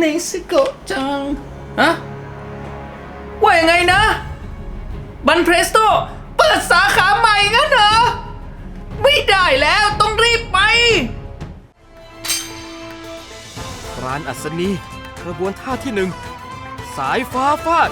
นี่สโกะจัง ฮะ ว่ายังไงนะ บันเพรสโต เปิดสาขาใหม่งั้นเหรอ ไม่ได้แล้วต้องรีบไป ร้านอัศนีกระบวนท่าที่หนึ่ง สายฟ้าฟาด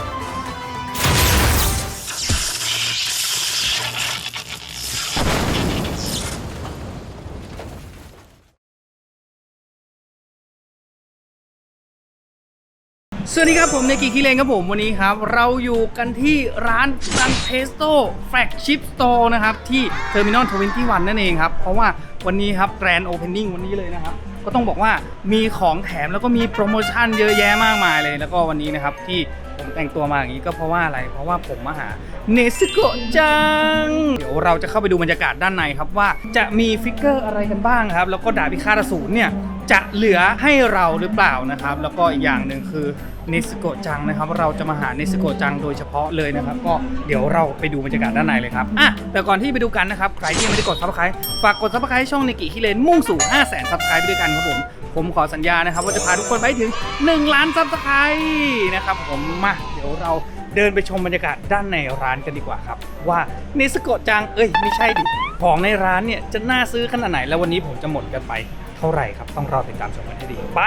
สวัสดีครับผมเนกิคิเลนครับผมวันนี้ครับ เราอยู่กันที่ร้านซันเพสโต้แฟลกชิพสโตร์นะครับ ที่เทอร์มินอล21นั่นเองครับ เพราะว่าวันนี้ครับแกรนด์โอเพนนิ่งวันนี้เลยนะครับ ก็ต้องบอกว่ามีของแถมแล้วก็มีโปรโมชั่นเยอะแยะมากมายเลย แล้วก็วันนี้นะครับที่ผมแต่งตัวมาอย่างนี้ก็เพราะว่าอะไร เพราะว่าผมมาหาเนสโกะจัง เดี๋ยวเราจะเข้าไปดูบรรยากาศด้านในครับว่าจะมีฟิกเกอร์อะไรกันบ้างครับ แล้วก็ดาบพิฆาตอสูรเนี่ยจะเหลือให้เราหรือเปล่านะครับ แล้วก็อีกอย่างหนึ่งคือ เนสโกจังนะครับ เราจะมาหาเนสโกจังโดยเฉพาะเลยนะครับ ก็เดี๋ยวเราไปดูบรรยากาศด้านในเลยครับอะแต่ก่อนที่ไปดูกันนะครับใครที่ยังไม่ได้กดซับสไครต์ฝากกดซับสไครต์ช่องในกิคิเลนมุ่งสู่ 5 0 0 0 0 0ซับสไครต์ไปด้วยกันครับผมผมขอสัญญานะครับว่าจะพาทุกคนไปถึง 1 ล้านซับสไครต์นะครับผมมาเดี๋ยวเราเดินไปชมบรรยากาศด้านในร้านกันดีกว่าครับ ว่าเนสโกจังเอ้ยไม่ใช่ดิของในร้านเนี่ยจะน่าซื้อขนาดไหนแล้ววันนี้ผมจะหมดกันไปเท่าไหร่ครับต้องรอติดตามชมกันให้ดีไป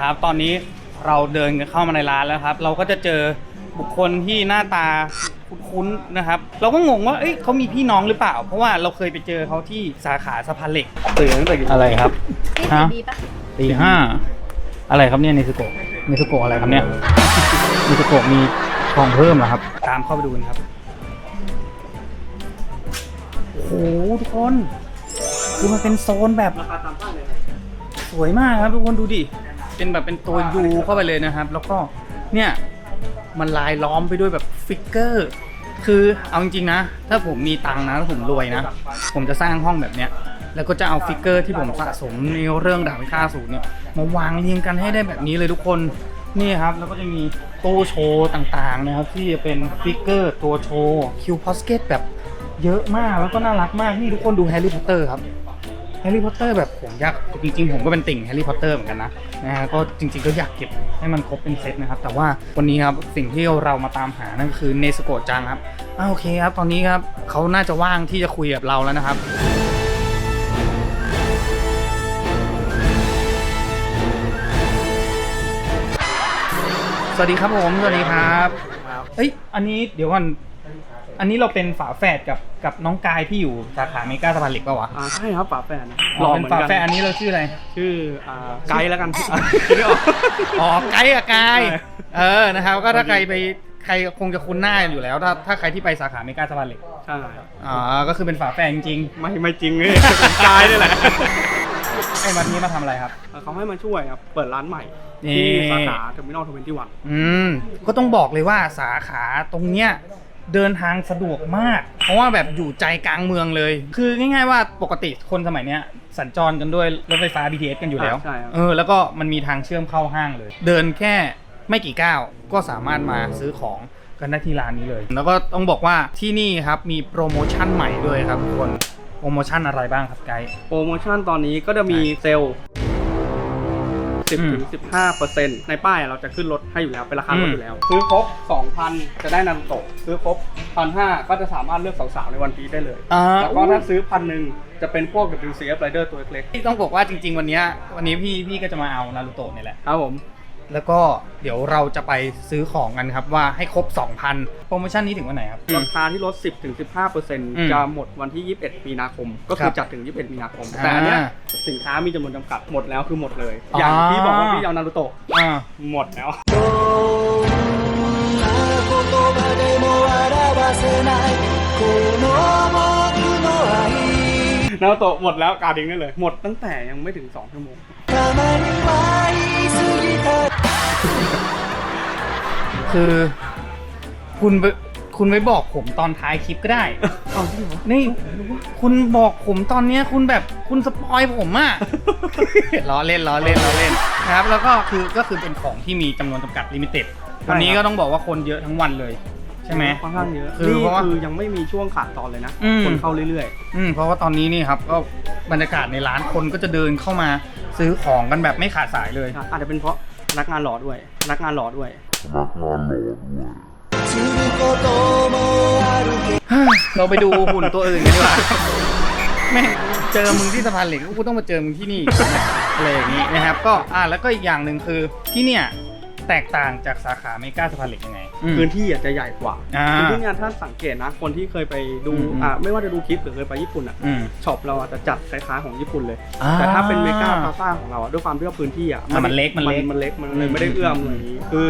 ครับ ตอนนี้เราเดินกันเข้ามาในร้านแล้วครับ เราก็จะเจอบุคคลที่หน้าตาคุ้นๆนะครับ เราก็งงว่าเอ้ยเขามีพี่น้องหรือเปล่า เพราะว่าเราเคยไปเจอเขาที่สาขาสะพานเหล็กตื่นตั้งแต่กี่อะไรครับนี่ฮะดีปะตีห้าอะไรครับเนี่ยนิสโกะนิสโกะอะไรครับเนี่ยนิสโกะมีของเพิ่มเหรอครับ ตามเข้าไปดูกันครับโอ้โหทุกคนคือมันเป็นโซนแบบราคาตามป้ายเลยสวยมากครับทุกคนดูดิ เป็นแบบเป็นตัวยูเข้าไปเลยนะครับ แล้วก็เนี่ยมันลายล้อมไปด้วยแบบฟิกเกอร์ คือเอาจริงๆนะ ถ้าผมมีตังค์นะถ้าผมรวยนะ ผมจะสร้างห้องแบบเนี้ยแล้วก็จะเอาฟิกเกอร์ที่ผมสะสมในเรื่องดาบพิฆาตอสูรเนี่ยมาวางเรียงกันให้ได้แบบนี้เลยทุกคนนี่ครับแล้วก็จะมีตู้โชว์ต่างๆนะครับ ที่จะเป็นฟิกเกอร์ตัวโชว์คิวพอสเกตแบบเยอะมากแล้วก็น่ารักมากนี่ทุกคนดูแฮร์รี่พอตเตอร์ครับ แฮร์รี่พอตเตอร์แบบผมอยากจริงๆ ผมก็เป็นติ่งแฮร์รี่พอตเตอร์เหมือนกันนะนะฮะก็จริงๆก็อยากเก็บให้มันครบเป็นเซตนะครับ แต่ว่าวันนี้ครับสิ่งที่เรามาตามหานั่นก็คือเนสโกจังครับอ่าโอเคครับตอนนี้ครับเขาน่าจะว่างที่จะคุยกับเราแล้วนะครับสวัสดีครับผมสวัสดีครับ เอ้ย อันนี้เดี๋ยวก่อน อันนี้เราเป็นฝาแฝดกับกับน้องกายที่อยู่สาขาเมกาสะพานเหล็กปะวะอ่าใช่ครับฝาแฝดนะหล่อเป็นฝาแฝดอันนี้เราชื่ออะไร ชื่ออ่าไกด์แล้วกันอะคิดไม่ออก อ๋อไกด์กับกายใช่ เออนะครับ ก็ถ้าใครไปใครคงจะคุ้นหน้าอยู่แล้ว ถ้าถ้าใครที่ไปสาขาเมกาสะพานเหล็กใช่อ๋อก็คือเป็นฝาแฝดจริงไม่ไม่จริงเลยเป็นไกด์นี่แหละๆไอ้วันนี้มาทำอะไรครับ เขาให้มาช่วยครับเปิดร้านใหม่นี่ ที่สาขาเทอร์มินอลทเวนตี้วัน อืมก็ต้องบอกเลยว่าสาขาตรงเนี้ย เดินทางสะดวกมาก เพราะว่าแบบอยู่ใจกลางเมืองเลย คือง่ายๆว่าปกติคนสมัยเนี้ยสัญจรกันด้วยรถไฟฟ้า BTS กันอยู่แล้ว ใช่ครับ เออ แล้วก็มันมีทางเชื่อมเข้าห้างเลย เดินแค่ไม่กี่ก้าวก็สามารถมาซื้อของกันได้ที่ร้านนี้เลย แล้วก็ต้องบอกว่าที่นี่ครับมีโปรโมชั่นใหม่ด้วยครับทุกคน โปรโมชั่นอะไรบ้างครับไกด์ โปรโมชั่นตอนนี้ก็จะมีเซลล์ 10อืมถึง15เปอร์เซ็นต์ในป้ายเราจะขึ้นลดให้อยู่แล้วเป็นราคาลอืดมอยู่แล้ว ซื้อครบ 2,000 จะได้นารูโตะซื้อครบ1,500 ก็จะสามารถเลือกสาวๆในวันพีได้เลยอ่า แล้วก็ถ้าซื้อพันหนึ่งจะเป็นพวก WCF Rider ตัวเล็กที่ต้องบอกว่าจริง ๆ วันเนี้ยวันนี้พี่พี่ก็จะมาเอานารูโตะเนี่ยแหละ ๆครับผม แล้วก็เดี๋ยวเราจะไปซื้อของกันครับว่าให้ครบ 2,000 โปรโมชั่นนี้ถึงวันไหนครับ ราคาที่ลด10ถึง15เปอร์เซ็นต์อืมจะหมดวันที่ 21 มีนาคม ก็คืครัอบจัดถึง 21 มีนาคมอ่าแต่อันเนี้ยสินค้ามีจำนวนจำกัดหมดแล้วคือหมดเลยอ๋อออย่างที่บอกว่าพี่เอานารูโตะอ่าหมดแล้ว นารูโตะหมดแล้วการดิ้งได้เลย หมดตั้งแต่ยังไม่ถึง 2 ชั่วโมง คือ คุณไปคุณไปบอกผมตอนท้ายคลิปก็ได้ เอาจริงเหรอนี่คุณบอกผมตอนเนี้ยคุณแบบคุณสปอยผมอะ ล้อเล่นล้อเล่นล้อเล่นนะครับ แล้วก็คือก็คือเป็นของที่มีจำนวนจำกัดลิมิเต็ดวันนี้ก็ต้องบอกว่าคนเยอะทั้งวันเลย ใช่ไหม ค่อนข้างเยอะคือนี่เพราะว่าคือยังไม่มีช่วงขาดตอนเลยนะ อืม คนเข้าเรื่อยอืมเพราะว่าตอนนี้นี่ครับก็บรรยากาศในร้านคนก็จะเดินเข้ามาซื้อของกันแบบไม่ขาดสายเลย ๆ อาจจะเป็นเพราะพนักงานหล่อด้วยพนักงานหล่อด้วย เราไปดูหุ่นตัวอื่นกันดีกว่าแม่งเจอมึงที่สะพานเหล็กกูต้องมาเจอมึงที่นี่อะไรอย่างนี้นะครับ ก็อ่าแล้วก็อีกอย่างหนึ่งคือที่เนี่ยแตกต่างจากสาขาเมกาสะพานเหล็กยังไงอืมพื้นที่อาจจะใหญ่กว่าอ่าคือที่งานถ้าสังเกตนะ คนที่เคยไปดูอืมอ่าไม่ว่าจะดูคลิปหรือเคยไปญี่ปุ่นอะอืมช็อปเราอาจจะจัดคล้ายๆของญี่ปุ่นเลยอ่าแต่ถ้าเป็นเมกาพาซ่าของเราอะด้วยความที่ว่าพื้นที่อะอะมันเล็กมันเล็กมันเล็กมันอืเลยมไม่ได้เอื้อมอืมอะไรอย่างนี้คือ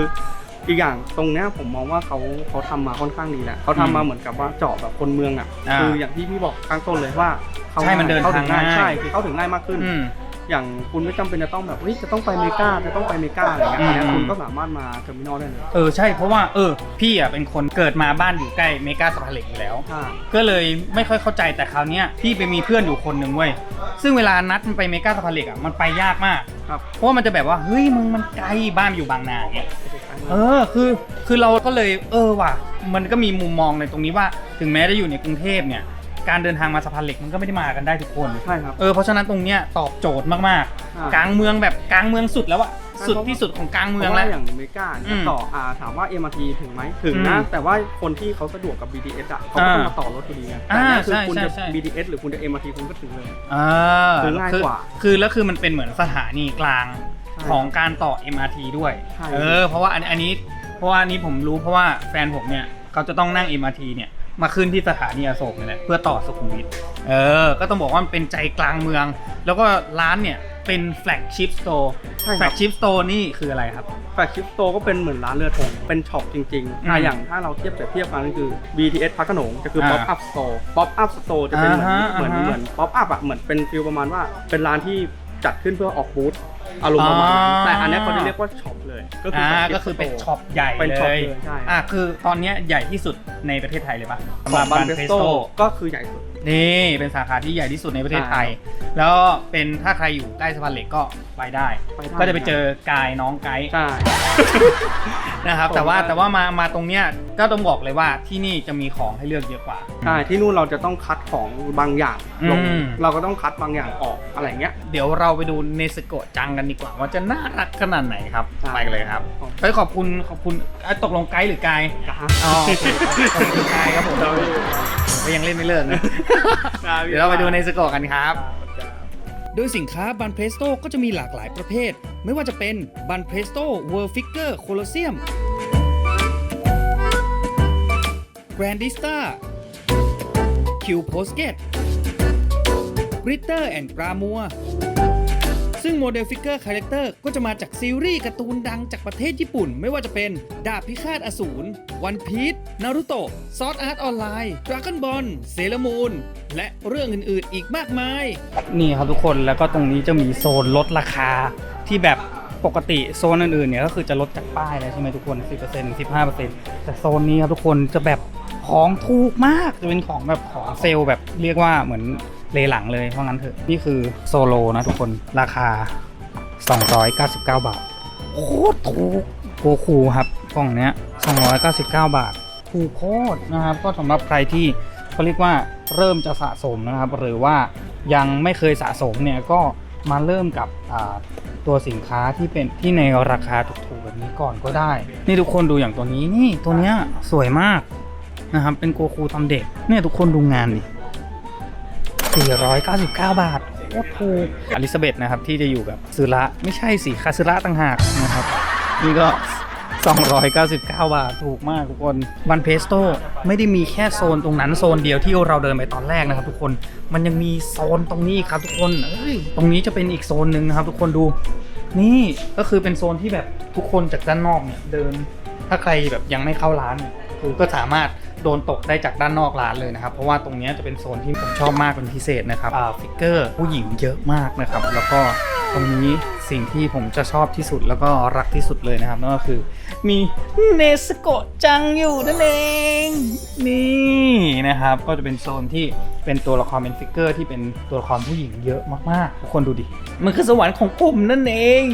อีกอย่างตรงเนี้ยผมมองว่าเขาเขาทำมาค่อนข้างดีแหละเขาทำมาเหมือนกับว่าเจาะแบบคนเมืองอะอ่าคืออย่างที่พี่บอกข้างต้นเลยว่าข้าใช่มันเดินเข้าทางถึงง่ายง่าย ใช่คือเข้าถึงง่ายมากขึ้น อืม อย่างคุณไม่จำเป็นจะต้องแบบเฮ้ยจะต้องไปเมกาจะต้องไปเมกาอะไรเงี้ยอืม อันเนี้ยคุณก็สามารถมาเทอร์มินอลได้เลยเออใช่เพราะว่าเออพี่อะเป็นคนเกิดมาบ้านอยู่ใกล้เมกาสะพานเหล็กอยู่แล้วใช่ก็เลยไม่ค่อยเข้าใจแต่คราวเนี้ยพี่ไปมีเพื่อนอยู่คนหนึ่งเว้ยซึ่งเวลานัดมันไปเมกาสะพานเหล็กอะมันไปยากมาก ครับ เพราะว่ามันจะแบบว่าเฮ้ยมึงมันไกลบ้านอยู่บางนาเนี่ย เออคือคือเราก็เลยเออว่ะ มันก็มีมุมมองในตรงนี้ว่า ถึงแม้จะอยู่ในกรุงเทพเนี่ย การเดินทางมาสะพานเหล็กมันก็ไม่ได้มากันได้ทุกคนใช่ครับ เออเพราะฉะนั้นตรงเนี้ยตอบโจทย์มากอ่าๆ กลางเมืองแบบกลางเมืองสุดแล้วอะใช่สุดที่สุดของกลางเพเมืองราะแล้ว่าวอย่างเมกาอืเนี่ยมต่ออ่าถามว่า MRT ถึงไหมถึงนะ อืมแต่ว่าคนที่เขาสะดวกกับ BTS อะเขาก็ต้องอ่ามาต่อรถอยู่ดีไงอ่าแต่เนี่ยคือใช่คุณใช่จะใช่ BTS หรือคุณจะ MRT คุณก็ถึงเลย อ่าคือง่ายกว่าคือคือแล้วคือมันเป็นเหมือนสถานีกลางใช่ของการต่อ MRT ด้วย ใช่ เออเพราะว่าอันอันนี้เพราะว่าอันนี้ผมรู้เพราะว่าแฟนผมเนี่ยเขาจะต้องนั่ง MRT เนี่ย มาขึ้นที่สถานีอโศกนี่แหละเพื่อต่อสุขุมวิทเออ ก็ต้องบอกว่ามันเป็นใจกลางเมือง แล้วก็ร้านเนี่ยเป็นแฟลกชิพสโตร์ใช่ครับ แฟลกชิพสโตร์นี่คืออะไรครับ แฟลกชิพโตก็เป็นเหมือนร้านเรือธงเป็นช็อปจริงๆถ้าอืมอย่างถ้าเราเทียบเปรียบเทียบกันก็คือ BTS พักขนงจะคือ อ่า Pop Up Store Pop Up Store จะเป็นเหมือนอ่าฮะเหมือนอ่าฮะ เหมือน Pop Up อะเหมือนเป็นฟิลประมาณว่า เป็นร้านที่จัดขึ้นเพื่อออกบูธอารมณ์ประมาณนั้นอ่าแต่อันเนี้ยเขาจะเรียกว่าช็อปเลย ก็คืออ่า flagship ก็คือเป็น store ช็อปใหญ่เป็นเลช็อปยเลยใช่ อ่าคือตอนเนี้ยใหญ่ที่สุด ในประเทศไทยเลยปะของบัน Ban เ e ส Presto โตก็คือใหญ่สุด นี่เป็นสาขาที่ใหญ่ที่สุดในประเทศไทย แล้วเป็นถ้าใครอยู่ใกล้สะพานเหล็กก็ไปได้ไปได้ก็จะไปเจอกายน้องไกด์ใช่นะครับผมแต่ว่าว่าแต่ว่ามามาตรงเนี้ยก็ต้องบอกเลยว่าที่นี่จะมีของให้เลือกเยอะกว่าใช่ที่นู่นเราจะต้องคัดของบางอย่างลงอืมเราก็ต้องคัดบางอย่างออกอะไรเงี้ย เดี๋ยวเราไปดูเนสโกะจังกันดีกว่าว่าจะน่ารักขนาดไหนครับใช่ไปกันเลยครับครับไปขอบคุณขอบคุณอะตกลงไกด์หรือกายจ้าอ๋อขอบคุณกายครับผมก็ยังเล่นไม่เลิกนะเดี๋ยวเราไปดูเนสโกะกันครับ โดยสินค้าบันเพรสโตก็จะมีหลากหลายประเภท ไม่ว่าจะเป็นบันเพรสโตเวิร์ฟิกเกอร์โคลอเซียมแกรนดิสตาคิวโพสเกตกริตเตอร์แอนด์ปรามัว ซึ่งโมเดลฟิกเกอร์คาแรคเตอร์ก็จะมาจากซีรีส์การ์ตูนดังจากประเทศญี่ปุ่น ไม่ว่าจะเป็น ดาบพิฆาตอสูรวันพีชนารุโตะซอสอาร์ตออนไลน์ดราก้อนบอลเซเลมูนและเรื่องอื่นๆ อีกมากมาย นี่ครับทุกคนแล้วก็ตรงนี้จะมีโซนลดราคาที่แบบปกติโซนอื่นๆเนี่ยก็คือจะลดจากป้ายแล้วใช่ไหมทุกคน10% 15%แต่โซนนี้ครับทุกคนจะแบบของถูกมากจะเป็นของแบบของเซลล์แบบเรียกว่าเหมือน เลหลังเลยเพราะงั้นเถอะนี่คือโซโลนะทุกคนราคา 299 บาทโคตรถูกโกคูครับกล่องเนี้ย299 บาทถูกโคตรนะครับ ก็สำหรับใครที่เขาเรียกว่าเริ่มจะสะสมนะครับ หรือว่ายังไม่เคยสะสมเนี่ยก็มาเริ่มกับอ่าตัวสินค้าที่เป็นที่ในราคาถูกๆแบบนี้ก่อนก็ได้ นี่ทุกคนดูอย่างตัวนี้นี่ตัวเนี้ยสวยมากนะครับเป็นโกคูตอนเด็กเนี่ยทุกคนดูงานดิ 499 บาทโคตรถูกอลิซาเบธนะครับ ที่จะอยู่กับซึระไม่ใช่สิคาซึระต่างหากนะครับ นี่ก็ 299 บาท ถูกมากทุกคนบันเพสโตไม่ได้มีแค่โซนตรงนั้นโซนเดียวที่เราเดินไปตอนแรกนะครับ ทุกคนมันยังมีโซนตรงนี้ครับทุกคนเอ้ยตรงนี้จะเป็นอีกโซนหนึ่งนะครับ ทุกคนดูนี่ก็คือเป็นโซนที่แบบทุกคนจากด้านนอกเนี่ยเดิน ถ้าใครแบบยังไม่เข้าร้านเนี่ยคือก็สามารถ โดนตกได้จากด้านนอกร้านเลยนะครับเพราะว่าตรงเนี้ยจะเป็นโซนที่ผมชอบมากเป็นพิเศษนะครับอ่าฟิกเกอร์ผู้หญิงเยอะมากนะครับแล้วก็ตรงนี้สิ่งที่ผมจะชอบที่สุดแล้วก็รักที่สุดเลยนะครับนั่นก็คือมีเนสโกะจังอยู่นั่นเองนี่นะครับก็จะเป็นโซนที่เป็นตัวละครเป็นฟิกเกอร์ที่เป็นตัวละครผู้หญิงเยอะมากๆทุกคนดูดิมันคือสวรรค์ของผมนั่นเอง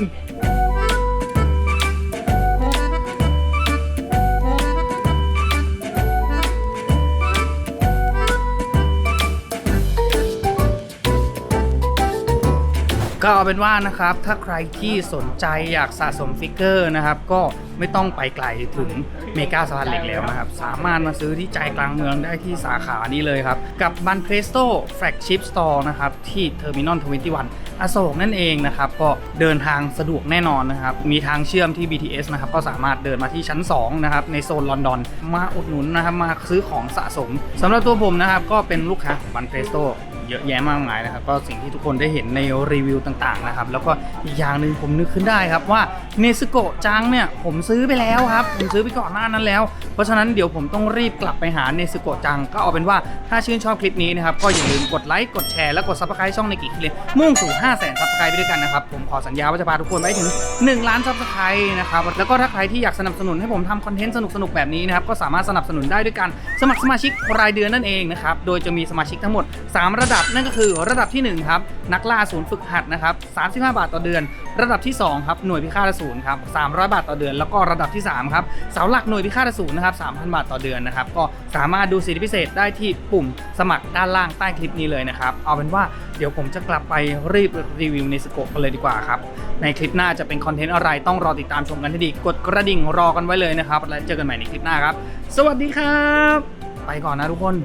ก็เอาเป็นว่านะครับ ถ้าใครที่สนใจอยากสะสมฟิกเกอร์นะครับ ก็ไม่ต้องไปไกลถึงเมกาสะพานเหล็กแล้วนะครับ สามารถมาซื้อที่ใจกลางเมืองได้ที่สาขานี้เลยครับ กับบันเพรสโตแฟลกชิพสโตร์นะครับ ที่เทอร์มินอล21อโศกนั่นเองนะครับ ก็เดินทางสะดวกแน่นอนนะครับ มีทางเชื่อมที่ BTS นะครับก็สามารถเดินมาที่ชั้น 2 นะครับ ในโซนลอนดอน มาอุดหนุนนะครับ มาซื้อของสะสมสำหรับตัวผมนะครับ ก็เป็นลูกค้าของบันเพรสโต เยอะแยะมากมายนะครับ ก็สิ่งที่ทุกคนได้เห็นในรีวิวต่างๆนะครับ แล้วก็อีกอย่างหนึ่งผมนึกขึ้นได้ครับว่าเนสโกะจังเนี่ยผมซื้อไปแล้วครับ ผมซื้อไปก่อนหน้านั้นแล้ว เพราะฉะนั้นเดี๋ยวผมต้องรีบกลับไปหาเนสโกะจัง ก็เอาเป็นว่าถ้าชื่นชอบคลิปนี้นะครับ ก็อย่าลืมกดไลค์ กดแชร์ และกดซับสไครต์ช่องในกิคิเลนมุ่งสู่ 5 0 0 0 0 0ซับสไครต์ไปด้วยกันนะครับ ผมขอสัญญาว่าจะพาทุกคนไปถึง 1 ล้านซับสไครต์นะครับ แล้วก็ถ้าใครที่อยากสนับสนุนให้ผมทำคอนเทนต์สนุกๆแบบนี้นะครับ ก็สามารถสนับสนุนได้ด้วยการสมัครสมาชิกรายเดือนนั่นเองนะครับ โดยจะมีสมาชิกทั้งหมด 3 ระดับนั่นก็คือระดับทีหนึ่1 ครับ นักล่าศูนย์ฝึกหัดนะครับ35 บาทต่อเดือน ระดับที่ 2 ครับ หน่วยพิฆาตอสูรครับ300 บาทต่อเดือน แล้วก็ระดับที่ 3 ครับ เสาหลักหน่วยพิฆาตอสูรนะครับ3,000 บาทต่อเดือนนะครับ ก็สามารถดูสิทธิพิเศษได้ที่ปุ่มสมัครด้านล่างใต้คลิปนี้เลยนะครับ เอาเป็นว่าเดี๋ยวผมจะกลับไปรีบรีวิวในสโกกันเลยดีกว่าครับ ในคลิปหน้าจะเป็นคอนเทนต์อะไรต้องรอติดตามชมกันให้ดี กดกระดิ่งรอกันไว้เลยนะครับ แล้วเจอกันใหม่ในคลิปหน้าครับ สวัสดีครับ ไปก่อนนะทุกคน